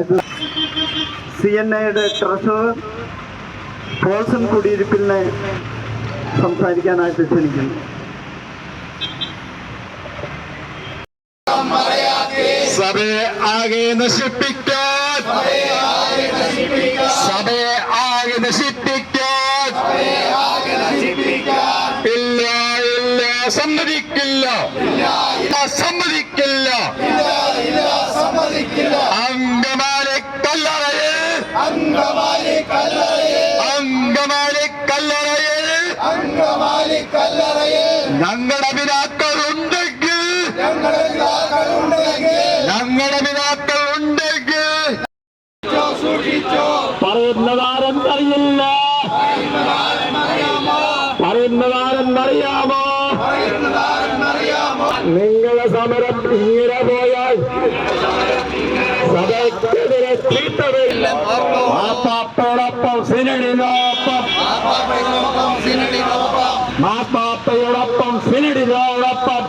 അടുത്ത C N ഐയുടെ treasurer Paulson കുടിയിരിപ്പിലിനെ സംസാരിക്കാനായിട്ട് ക്ഷണിക്കുന്നു. സഭയെ ആകെ നശിപ്പിക്കാൻ. സഭയെ ആകെ നശിപ്പിക്കാൻ. ഇല്ല ഇല്ല സമ്മതിക്കില്ല. സമ്മതിക്കില്ല. അങ്കമാലെ കല്ലറയിൽ ഞങ്ങളുടെ പിതാക്കൾ ഉണ്ടെങ്കിൽ ഞങ്ങളുടെ പിതാക്കൾ ഉണ്ടെങ്കിൽ പറയുന്നതാരെന്നറിയില്ല മാപ്പാപ്പയോടൊപ്പം സിനഡിനോടൊപ്പം മാപ്പാപ്പയോടൊപ്പം സിനഡിനോടൊപ്പം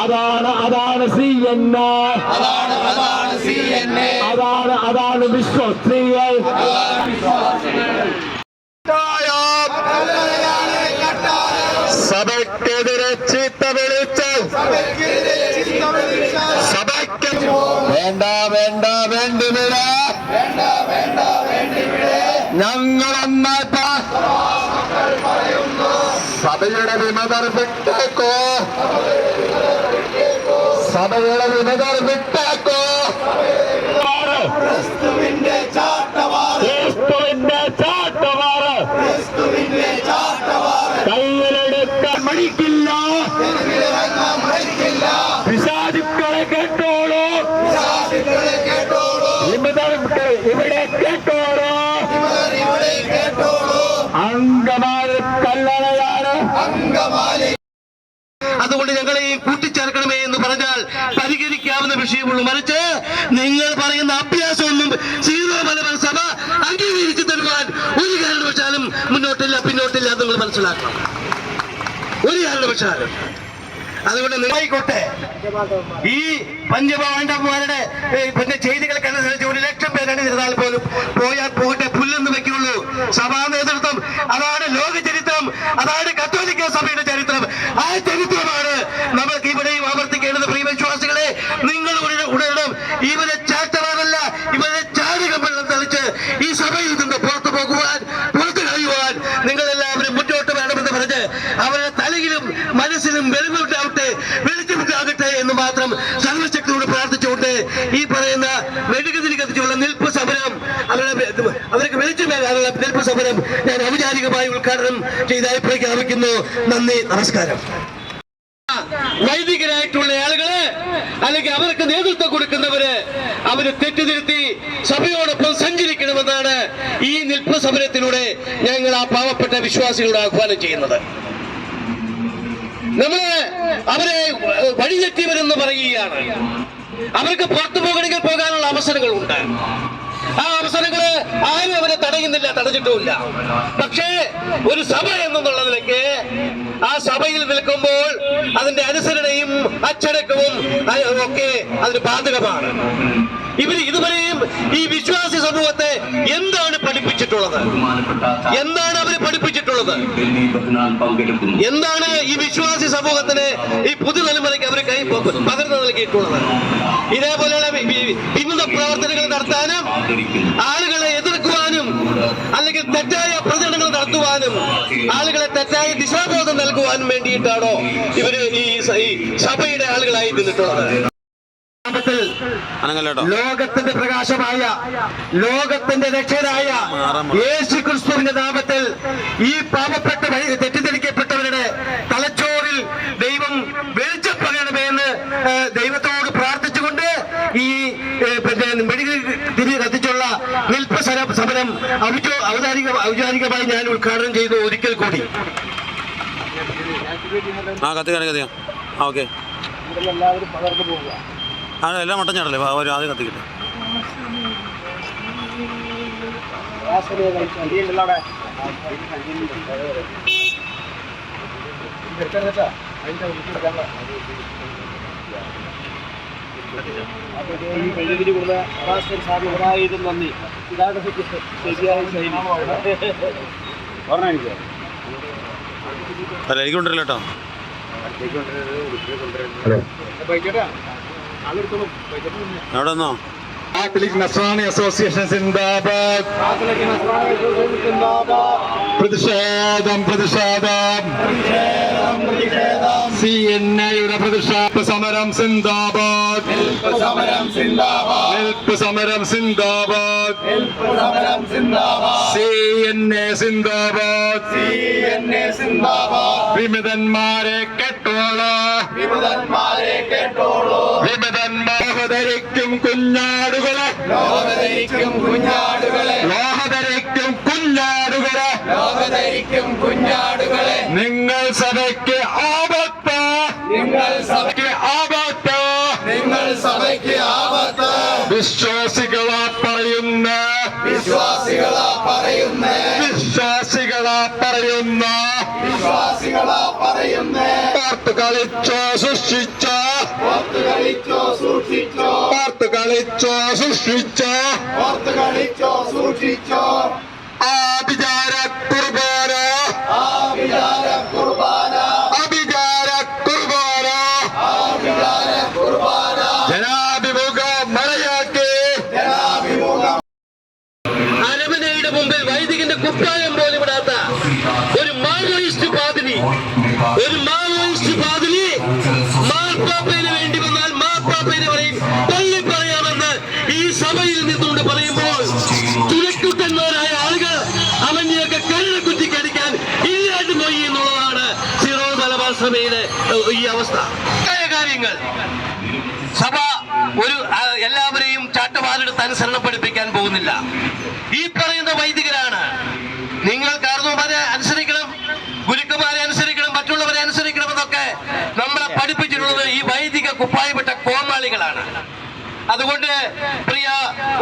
അതാണ് അതാണ് സി എൻ അതാണ് അതാണ് വിശ്വസ്ത്രീകൾ സഭയ്ക്കെതിരെ ചീത്ത വിളിച്ചാൽ. സഭയ്ക്ക് വേണ്ട വേണ്ട വേണ്ടിവിട സഭയുടെ വിമതർ വിട്ടേക്കോ സഭയുടെ വിമതർ വിട്ടേക്കോ ക്രിസ്തുവിന്റെ ചാട്ടവാറ്. കയ്യിലെടുക്കാൻ മടിക്കില്ല. പിശാചുക്കളെ കേട്ടോളൂ. വിമതർ ഇവിടെ കേട്ടോളൂ. അങ്കമാലി കൂട്ടിച്ചേർക്കണമേ എന്ന് പറഞ്ഞാൽ പരിഹരിക്കാവുന്ന വിഷയമുള്ളൂ. മറിച്ച് നിങ്ങൾ പറയുന്ന അഭ്യാസമൊന്നും സീറോ മലബാർ സഭ അംഗീകരിച്ചു തരുവാൻ ഒരു കാരണവശാലും മുന്നോട്ടില്ല പിന്നോട്ടില്ല നിങ്ങൾ മനസ്സിലാക്കണം. ഒരു കാരണവശാലും. അതുകൊണ്ട് നിങ്ങളായിക്കോട്ടെ. ഈ പഞ്ചപാണ്ഡവന്മാരുടെ പിന്നെ ചെയ്തികൾ ചെയ്തികൾക്കനുസരിച്ച് ഒരു ലക്ഷം പേരാണ് ഇരുന്നാൽ പോലും പോയാൽ പോകട്ടെ പുല്ലെന്ന് വെക്കുള്ളൂ. സഭാ നേതൃത്വം അതാണ് ലോക ചരിത്രം അതാണ് കത്തോലിക്ക സഭയുടെ ചരിത്രം. ആ ചരിത്രമാണ് നമുക്ക് ഇവിടെയും ആവർത്തിക്കേണ്ടത് പ്രിയ വിശ്വാസികളെ നിങ്ങൾ ഉടനെ- ഉടനീളം ഇവരെ ചാട്ടവാറല്ല ഇവരെ ചാരകം വെള്ളം തളിച്ച് ഈ സഭയിൽ നിന്ന് പുറത്തു പോകുവാൻ പുറത്തു കഴിയുവാൻ നിങ്ങൾ എല്ലാവരും മുന്നോട്ട് വേണമെന്ന് പറഞ്ഞ് അവരുടെ തലയിലും മനസ്സിലും വെളിവുണ്ടാവട്ടെ വെളിച്ചമുണ്ടാകട്ടെ എന്ന് മാത്രം സർവശക്തിയോട് പ്രാർത്ഥിച്ചുകൊണ്ട് ഈ പറയുന്ന മെഴുകുതിരി കത്തിച്ചുള്ള നിൽപ്പ് സമരം അവരുടെ വെളിച്ചമേകാനുള്ള സമരം ഞാൻ ഔപചാരികമായി ഉദ്ഘാടനം ചെയ്തായി പ്രഖ്യാപിക്കുന്നു. നന്ദി നമസ്കാരം. വൈദികരായിട്ടുള്ള ആളുകൾ അല്ലെങ്കിൽ അവർക്ക് നേതൃത്വം കൊടുക്കുന്നവര് അവർ തെറ്റുതിരുത്തി സഭയോടൊപ്പം സഞ്ചരിക്കണമെന്നാണ് ഈ നിൽപ്പ് സമരത്തിലൂടെ ഞങ്ങൾ ആ പാവപ്പെട്ട വിശ്വാസികളോട് ആഹ്വാനം ചെയ്യുന്നത്. നമ്മൾ അവരെ വഴിതെറ്റിയവരെന്ന് പറയുകയാണ്. അവർക്ക് പുറത്തു പോകണമെങ്കിൽ പോകാനുള്ള അവസരങ്ങളുണ്ട്. ആ അവസരങ്ങൾ ആരും അവരെ തടയുന്നില്ല തടഞ്ഞിട്ടുമില്ല. പക്ഷേ ഒരു സഭ എന്നുള്ള നിലയ്ക്ക് ആ സഭയിൽ നിൽക്കുമ്പോൾ അതിന്റെ അനുസരണയും അച്ചടക്കവും ഒക്കെ അതിന് ബാധകമാണ്. ഇവർ ഇതുവരെയും ഈ വിശ്വാസി സമൂഹത്തെ എന്താണ് പഠിപ്പിച്ചിട്ടുള്ളത്? എന്താണ് അവർ പഠിപ്പിച്ചിട്ടുള്ളത്? എന്താണ് ഈ വിശ്വാസി സമൂഹത്തിന് ഈ പുതുതലമുറയ്ക്ക് അവർ കൈ പകർന്നു നൽകിയിട്ടുള്ളത്? ഇതേപോലെയുള്ള വി- വി- പ്രവർത്തനങ്ങൾ നടത്താനും ആളുകളെ എതിർക്കുവാനും അല്ലെങ്കിൽ തെറ്റായ പ്രചരണങ്ങൾ നടത്തുവാനും ആളുകളെ തെറ്റായ ദിശാബോധം നൽകുവാനും വേണ്ടിയിട്ടാണോ ഇവർ ഈ സഭയുടെ ആളുകളായി നിന്നിട്ടുള്ളത്? ലോകത്തിന്റെ പ്രകാശമായ ലോകത്തിന്റെ രക്ഷകനായ യേശു ക്രിസ്തുവിന്റെ നാമത്തിൽ ഈ പാപപ്പെട്ട തെറ്റിദ്ധരിക്കപ്പെട്ടവരുടെ തലച്ചോറിൽ ദൈവം വെളിച്ചം പകരണമേ എന്ന് ദൈവത്തോട് പ്രാർത്ഥിച്ചുകൊണ്ട് ഈ മെഡിക്കൽ പിന്നെ തിരി കത്തിച്ചുള്ള നിൽപ്പ സമരം ഔചാരിക ഔചാരികമായി ഞാൻ ഉദ്ഘാടനം ചെയ്തു ഒരിക്കൽ കൂടി. ആ കത്തിക്കാം എല്ലാവരും ആ ഓക്കെ. ആ എല്ലാം മട്ടൻ ചാടല്ലേ ഒരു ആദ്യം കത്തിക്കട്ടെ. ഈ മെഴുകുതിരി കൊടുത്ത അബാസ്റ്റൻ സാറിന് ഒരായിരം നന്ദി ഇതാണ് ശരിയായ ശൈലി പറഞ്ഞ എനിക്ക് അല്ല എനിക്ക് കൊണ്ടുവരില്ല കേട്ടോ ബൈക്കേട്ടാ കാത്തലിക് നസ്രാണി അസോസിയേഷൻ സിന്ദാബാദ്. കാത്തലിക് നസ്രാണി അസോസിയേഷൻ സിന്ദാബാദ്. പ്രതിഷേധം പ്രതിഷേധം. സി എൻ ഐയുടെ പ്രതിഷേധ. സമരം സിന്ദാബാദ്. നിൽപ്പ് സമരം സിന്ദാബാദ്. സി എൻ എ സിന്ദാബാദ്. വിമതന്മാരെ കെട്ടോളോ. വിമതന്മാരെ കേട്ടോളൂ. കുഞ്ഞാടുകളെ. ലോകധരിക്കും കുഞ്ഞാടുകളെ. ലോഹധരിക്കും കുഞ്ഞാടുകളെ. ലോകധരിക്കും കുഞ്ഞാടുകളെ. നിങ്ങൾ സഭയ്ക്ക് ആപത്ത്. നിങ്ങൾ സഭ സഭയ്ക്ക് ആപത്ത്. നിങ്ങൾ സഭയ്ക്ക് ആപത്ത്. വിശ്വാസികളാ പറയുന്ന. വിശ്വാസികളാ പറയുന്ന. വിശ്വാസികളാ പറയുന്ന. വിശ്വാസികളാ പറയുന്ന. പാർത്ത് കളിച്ചോ സൃഷ്ടിച്ചോ. പാർത്ത് കളിച്ചോ സൂക്ഷിച്ചോ. പാർത്ത് കളിച്ചോ സൃഷ്ടിച്ചോ. പാർത്ത് കളിച്ചോ സൂക്ഷിച്ചോ. മുമ്പിൽ വൈദികന്റെ കുപ്പായം പോലും ഇടാത്ത ഒരു മാവോയിസ്റ്റ് പാതിരി. ഒരു മാവോയിസ്റ്റ് പാതിരി കാര്യങ്ങൾ സഭ ഒരു എല്ലാവരെയും ചാട്ടവാലെടുത്ത് അനുസരണം പഠിപ്പിക്കാൻ പോകുന്നില്ല. ഈ പറയുന്ന വൈദികരാണ്. നിങ്ങൾ കാർന്നോമാരെ അനുസരിക്കണം ഗുരുക്കന്മാരെ അനുസരിക്കണം മറ്റുള്ളവരെ അനുസരിക്കണം എന്നൊക്കെ നമ്മളെ പഠിപ്പിച്ചിട്ടുള്ളത് ഈ വൈദിക കുപ്പായപ്പെട്ട കോമാളികളാണ്. അതുകൊണ്ട് പ്രിയ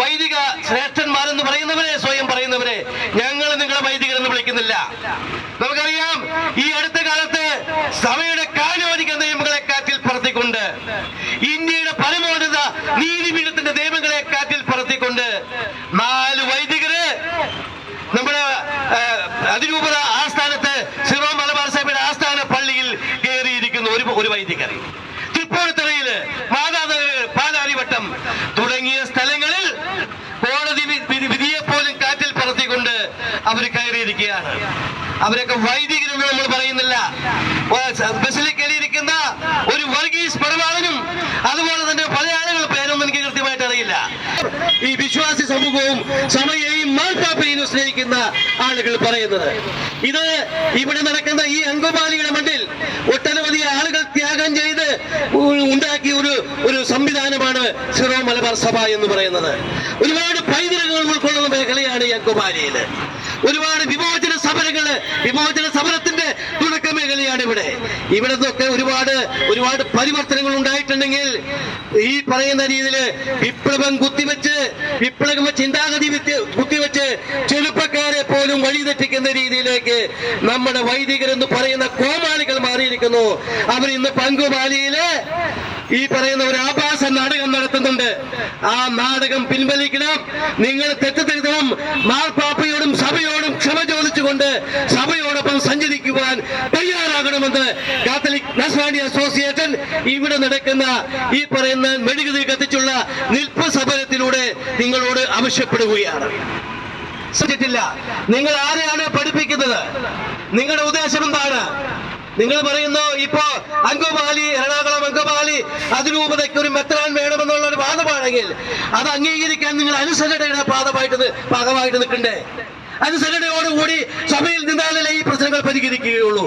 വൈദിക ശ്രേഷ്ഠന്മാരെന്ന് പറയുന്നവരെ സ്വയം പറയുന്നവരെ ഞങ്ങൾ നിങ്ങളെ വൈദികരെന്ന് വിളിക്കുന്നില്ല. നമുക്കറിയാം ഈ അടുത്ത കാലത്ത് സഭയുടെ കാനോനിക നിയമങ്ങളെ കാറ്റിൽ പറത്തിക്കൊണ്ട് ഇന്ത്യയുടെ പരമോന്നത നീതിപീഠത്തിന്റെ നിയമങ്ങളെ കാറ്റിൽ പറത്തിക്കൊണ്ട് നാല് വൈദികര് നമ്മുടെ ആ, അതിരൂപത ആസ്ഥാനത്ത് സിറോ മലബാർ സഭയുടെ ആസ്ഥാന പള്ളിയിൽ കയറിയിരിക്കുന്ന ഒരു ഒരു വൈദികർ തൃപ്പൂണിത്തറയിൽ മാതാനഗർ പാലാരിവട്ടം തുടങ്ങിയ സ്ഥലങ്ങളിൽ കോടതി വിധിയെ പോലും കാറ്റിൽ പറത്തിക്കൊണ്ട് അവർ കയറിയിരിക്കുകയാണ്. അവരൊക്കെ വൈദികരെന്ന് നമ്മൾ പറയുന്നില്ല. ബസ്സിൽ കയറിയിരിക്കുന്ന ഒരു വർഗീസ് പടവാളനും അതുപോലെ തന്നെ പല ആളുകൾ പേരൊന്നും എനിക്ക് കൃത്യമായിട്ട് അറിയില്ല ഈ വിശ്വാസി സമൂഹവും സമയെയും മാർപ്പാപ്പയെയും സ്നേഹിക്കുന്ന ആളുകൾ പറയുന്നത്. ഇത് ഇവിടെ നടക്കുന്ന ഈ അങ്കമാലിയുടെ മണ്ണിൽ ഒട്ടനവധി ആളുകൾ ത്യാഗം ചെയ്ത് ഉണ്ടാക്കിയ ഒരു ഒരു സംവിധാനമാണ് സിറോ മലബാർ സഭ എന്ന് പറയുന്നത്. ഒരുപാട് പൈതൃകങ്ങൾ ഉൾക്കൊള്ളുന്ന മേഖലയാണ് ഈ അങ്കമാലിയിൽ. ഒരുപാട് വിമോചന സമരങ്ങൾ വിമോചന സമരത്തിന്റെ തുടക്ക മേഖലയാണ് ഇവിടെ. ഇവിടെ നിന്നൊക്കെ ഒരുപാട് ഒരുപാട് പരിവർത്തനങ്ങൾ ഉണ്ടായിട്ടുണ്ടെങ്കിൽ ഈ പറയുന്ന രീതിയിൽ വിപ്ലവം കുത്തിവെച്ച് വിപ്ലവ ചിന്താഗതി കുത്തിവെച്ച് ചെറുപ്പക്കാരെ പോലും വഴിതെറ്റിക്കുന്ന രീതിയിലേക്ക് നമ്മുടെ വൈദികർ എന്ന് പറയുന്ന കോമാളികൾ മാറിയിരിക്കുന്നു. അവർ ഇന്ന് പങ്കുമാലിയിൽ ഈ പറയുന്ന ഒരു ആഭാസ നാടകം നടത്തുന്നുണ്ട്. ആ നാടകം പിൻവലിക്കണം. നിങ്ങൾ തെറ്റിദ്ധരുത്തണം മാർപ്പാപ്പയോടും സഭയോടും ക്ഷമ ചോദിച്ചുകൊണ്ട് സഭയോടൊപ്പം സഞ്ചരിക്കുവാൻ തയ്യാറാകണമെന്ന് കാത്തലിക് നാഷണാണി അസോസിയേഷൻ ഇവിടെ നടക്കുന്ന ഈ പറയുന്ന മെഴുകുതിരി കത്തിച്ചുള്ള നിൽപ്പ് സമരത്തിലൂടെ നിങ്ങളോട് ആവശ്യപ്പെടുകയാണ്. ശ്രദ്ധിച്ചിട്ടില്ല നിങ്ങൾ ആരെയാണ് പഠിപ്പിക്കുന്നത്? നിങ്ങളുടെ ഉദ്ദേശം എന്താണ്? നിങ്ങൾ പറയുന്നു ഇപ്പോ അങ്കമാലി എറണാകുളം അങ്കമാലി അതിരൂപതയ്ക്ക് ഒരു മെത്രാൻ വേണമെന്നുള്ള ഒരു വാദമാണെങ്കിൽ അത് അംഗീകരിക്കാൻ നിങ്ങൾ അനുസരണയുടെ പാദമായിട്ട് ഭാഗമായിട്ട് നിൽക്കണ്ടേ? അനുസരണയോടുകൂടി സഭയിൽ നിന്നാലല്ലേ ഈ പ്രശ്നങ്ങൾ പരിഹരിക്കുകയുള്ളൂ.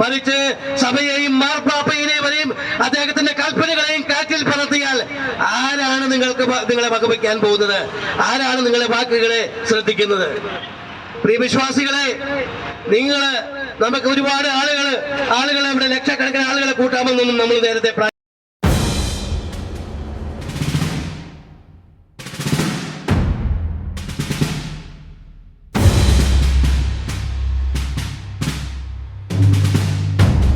മറിച്ച് സഭയെയും മാർപ്പാപ്പയിലെ വരെയും അദ്ദേഹത്തിന്റെ കൽപ്പനകളെയും കാറ്റിൽ പറത്തിയാൽ ആരാണ് നിങ്ങൾക്ക് നിങ്ങളെ വകവയ്ക്കാൻ പോകുന്നത്? ആരാണ് നിങ്ങളെ വാക്കുകളെ ശ്രദ്ധിക്കുന്നത്? പ്രിയ വിശ്വാസികളെ നിങ്ങൾ നമുക്ക് ഒരുപാട് ആളുകൾ ആളുകളെ ഇവിടെ ലക്ഷക്കണക്കിന് ആളുകളെ കൂട്ടാമെന്നൊന്നും നമ്മൾ നേരത്തെ